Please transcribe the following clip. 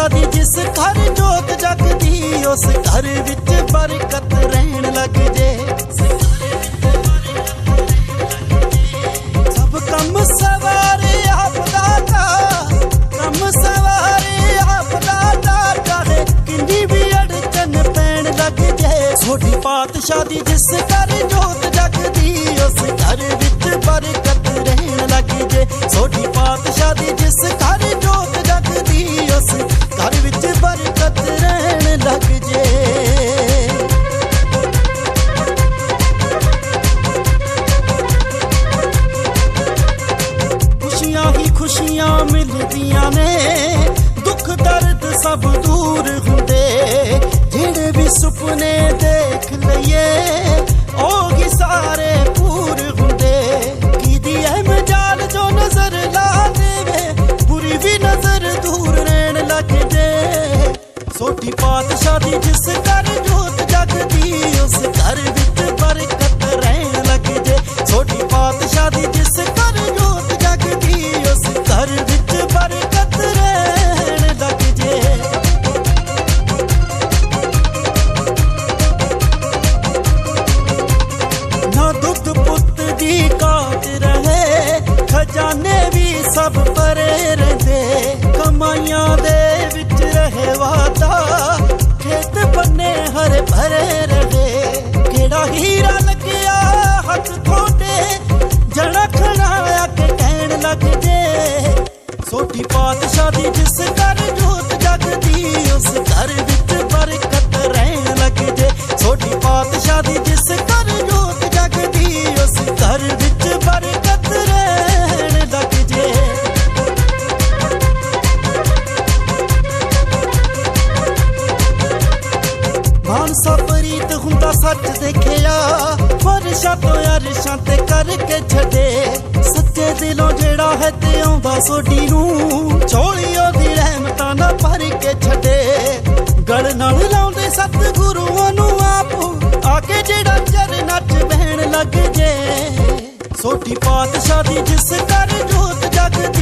ਪਾਤਸ਼ਾਹ ਦੀ ਜਿਸ ਘਰ ਜੋਤ ਜਗਦੀ, ਉਸ ਘਰ ਵਿੱਚ ਬਰਕਤ ਰਹਿਣ ਲੱਗ ਜੇ। ਸਭ ਕੰਮ ਸਵਾਰੇ ਆਪ ਦਾਤਾ ਕੰਮ ਸਵਾਰੇ ਆਪ ਦਾਤਾ ਚਾਹੇ ਕਿੰਨੀ ਵੀ ਅੜਚਨ ਪੈਣ ਲੱਗ ਜੇ। ਛੋਟੀ ਪਾਤਸ਼ਾਹ ਦੀ ਜਿਸ ਘਰ ਜੋਤ ਜਗਦੀ, ਉਸ ਘਰ ਖੁਸ਼ੀਆਂ ਹੀ ਖੁਸ਼ੀਆਂ ਮਿਲਦੀਆਂ ਨੇ। ਦੁੱਖ, ਦਰਦ ਸਭ ਦੂਰ ਹੁੰਦੇ। ਜਿਹੜੇ ਵੀ ਸੁਪਨੇ ਦੇਖ ਲਈਏ, ਉਹ ਸਾਰੇ ਪੂਰ ਹੁੰਦੇ। ਕੀਦੀ ਐ ਮਜਾਲ ਜੋ ਨਜ਼ਰ ਲਾ ਦੇਵੇ, ਬੁਰੀ ਵੀ ਨਜ਼ਰ ਦੂਰ ਰਹਿਣ ਲੱਗ ਜੇ। ਸੋਟੀ ਪਾਤਸ਼ਾਹ ਦੀ ਜਿਸ ਘਰ ਜੋਤ ਜਗਦੀ, ਉਸ ਘਰ ਵਿੱਚ ਬਰਕਤ ਰਹਿਣ ਕਮਾਈਆਂ ਦੇ ਵਿੱਚ ਰਹੇ ਵਾਦਾ। ਖੇਤ ਬੰਨੇ ਹਰੇ ਭਰੇ ਰਹੇ। ਕਿਹੜਾ ਹੀਰਾ ਲੱਗਿਆ ਹੱਥ ਥੋੜੇ ਜਣਾ ਖਣਾ ਕੇ ਕਹਿਣ ਲੱਗ ਜੇ। ਸੋਟੀ ਪਾਤਸ਼ਾਹ ਦੀ ਜਿਸ ਘਰ ਮਾਨਸਾ ਪ੍ਰੀਤ ਹੁੰਦਾ ਸੱਚ ਦੇਖਿਆ। ਫਰਸ਼ਾਂ ਤੋਂ ਅਰਸ਼ਾਂ ਤੇ ਕਰਕੇ ਛੱਡੇ। ਸੱਚੇ ਦਿਲੋਂ ਜਿਹੜਾ ਹੈ ਤੇ ਆਉਂਦਾ ਸੋਡੀ ਨੂੰ। ਛੋਲੀ ਉਹਦੀ ਰਹਿਮਤਾਂ ਨਾ ਭਰ ਕੇ ਛੱਡੇ। ਗਲ ਨਾਲ ਲਾਉਂਦੇ ਸਤਿਗੁਰੂਆਂ ਨੂੰ ਆਪ। ਆ ਕੇ ਜਿਹੜਾ ਚਰਨਾਂ ਨੱਚ ਬਹਿਣ ਲੱਗ ਜੇ। ਸੋਟੀ ਪਾਤਸ਼ਾਹ ਦੀ ਜਿਸ ਕਰ ਜੋਤ ਜਗਦੀ